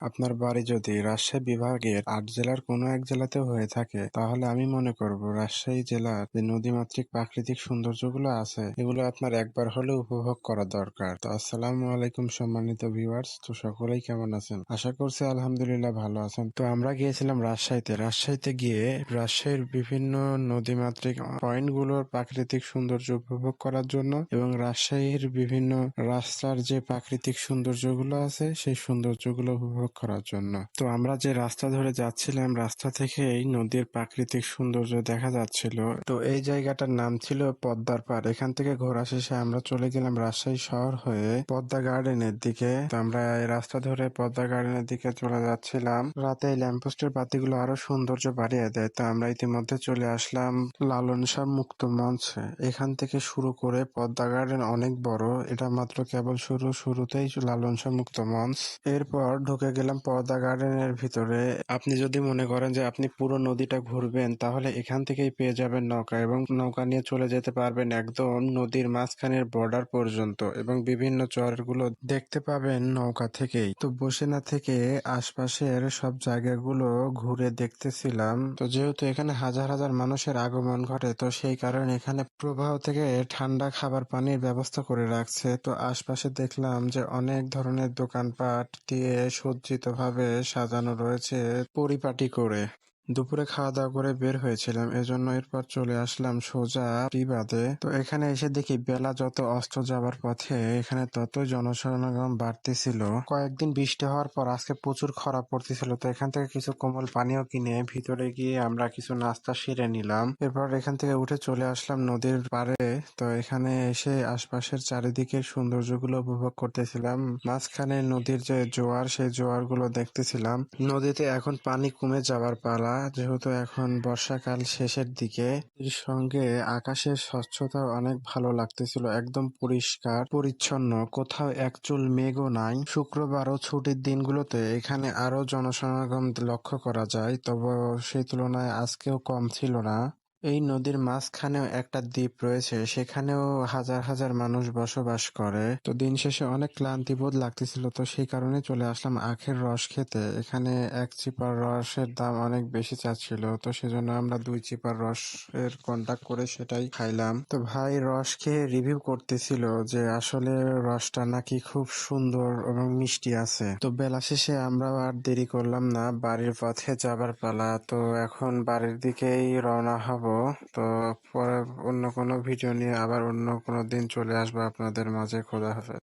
আপনার বাড়ি যদি রাজশাহী বিভাগের আট জেলার কোনো এক জেলাতেও হয়ে থাকে, তাহলে আমি মনে করব রাজশাহী জেলার যে নদীমাতৃক প্রাকৃতিক সৌন্দর্যগুলো আছে, এগুলো আপনার একবার হলে উপভোগ করা দরকার। তো আসসালামু আলাইকুম সম্মানিত ভিউয়ার্স তো সকলেই কেমন আছেন? আশা করছি আলহামদুলিল্লাহ ভালো আছেন। তো আমরা গিয়েছিলাম রাজশাহীতে। রাজশাহীতে গিয়ে রাজশাহীর বিভিন্ন নদীমাতৃক পয়েন্টগুলোর প্রাকৃতিক সৌন্দর্য উপভোগ করার জন্য এবং রাজশাহীর বিভিন্ন রাস্তার যে প্রাকৃতিক সৌন্দর্যগুলো আছে, সেই সৌন্দর্যগুলো উপভোগ করার জন্য। তো আমরা যে রাস্তা ধরে যাচ্ছিলাম, রাস্তা থেকেই নদীর প্রাকৃতিক সৌন্দর্য দেখা যাচ্ছিল। তো এই জায়গাটার নাম ছিল পদ্মার পাড়। এখান থেকে ঘোরা শেষে আমরা চলে গেলাম রাজশাহী শহর হয়ে পদ্মা গার্ডেনের দিকে। তো আমরা এই রাস্তা ধরে পদ্মা গার্ডেনের দিকে চলে যাচ্ছিলাম। রাতে এই ল্যাম্পপোস্টের বাতিগুলো আরও সৌন্দর্য বাড়িয়ে দেয়। তো আমরা ইতিমধ্যে চলে আসলাম লালন শাহ মুক্ত মঞ্চে। এখান থেকে শুরু করে পদ্মা গার্ডেন অনেক বড়। এটা মাত্র কেবল শুরু, শুরুতেই লালন শাহ মুক্ত মঞ্চ। এরপর ঢুকে গেলাম পদ্মা গার্ডেনের ভিতরে। আপনি যদি মনে করেন যে আপনি পুরো নদীটা ঘুরবেন, তাহলে এখান থেকেই পেয়ে যাবেন নৌকা এবং নৌকা নিয়ে চলে যেতে পারবেন একদম নদীর মাঝখানের বর্ডার পর্যন্ত এবং বিভিন্ন চরগুলো দেখতে পাবেন নৌকা থেকেই। তো বসে না থেকে আশপাশের সব জায়গাগুলো ঘুরে দেখতেছিলাম। তো যেহেতু এখানে হাজার হাজার মানুষের আগমন ঘটে, তো সেই কারণে এখানে প্রবাহ থেকে ঠান্ডা খাবার পানির ব্যবস্থা করে রাখছে। তো আশপাশে দেখলাম যে অনেক ধরনের দোকানপাট দিয়ে সজ্জিত ভাবে সাজানো রয়েছে পরিপাটি করে। দুপুরে খাওয়া দাওয়া করে বের হয়েছিলাম। এজন্য এরপর চলে আসলাম সোজা বিবাদে তো এখানে এসে দেখি বেলা যত অস্ত যাবার পথে, এখানে তত জনসমাগম বাড়তেছিল। কয়েকদিন বৃষ্টি হওয়ার পর আজকে প্রচুর খরা পড়তেছিল। তো এখান থেকে কিছু কোমল পানীয় কিনে ভিতরে গিয়ে আমরা কিছু নাস্তা সেরে নিলাম। এরপর এখান থেকে উঠে চলে আসলাম নদীর পাড়ে। তো এখানে এসে আশপাশের চারিদিকের সৌন্দর্যগুলো উপভোগ করতেছিলাম। মাঝখানে নদীর যে জোয়ার, সেই জোয়ারগুলো দেখতেছিলাম। নদীতে এখন পানি কমে যাবার পালা। যেহেতু এখন বর্ষাকাল শেষের দিকে, এর সঙ্গে আকাশের স্বচ্ছতা অনেক ভালো লাগতেছিল, একদম পরিষ্কার, পরিচ্ছন্ন। কোথাও এক চুল মেঘও নাই। শুক্রবার ও ছুটির দিনগুলোতে এখানে আরও জনসমাগম লক্ষ্য করা যায়, তবে সেই তুলনায় আজকেও কম ছিল না। এই নদীর মাঝখানেও একটা দ্বীপ রয়েছে, সেখানেও হাজার হাজার মানুষ বসবাস করে। তো দিন শেষে অনেক ক্লান্তি বোধ লাগতেছিল, তো সেই কারণে চলে আসলাম আখের রস খেতে। এখানে এক চিপার রসের দাম অনেক বেশি চাচ্ছিল, তো সেজন্য আমরা দুই চিপার রস এর কন্ট্যাক্ট করে সেটাই খাইলাম। তো ভাই রস খেয়ে রিভিউ করতেছিল যে আসলে রসটা নাকি খুব সুন্দর এবং মিষ্টি আছে। তো বেলা শেষে আমরা আর দেরি করলাম না, বাড়ির পথে যাবার পালা। তো এখন বাড়ির দিকেই রওনা হব। তো পরে অন্য কোনো ভিডিও নিয়ে আবার অন্য কোনো দিন চলে আসব। আপনাদের মাঝে খোদা হাফেজ।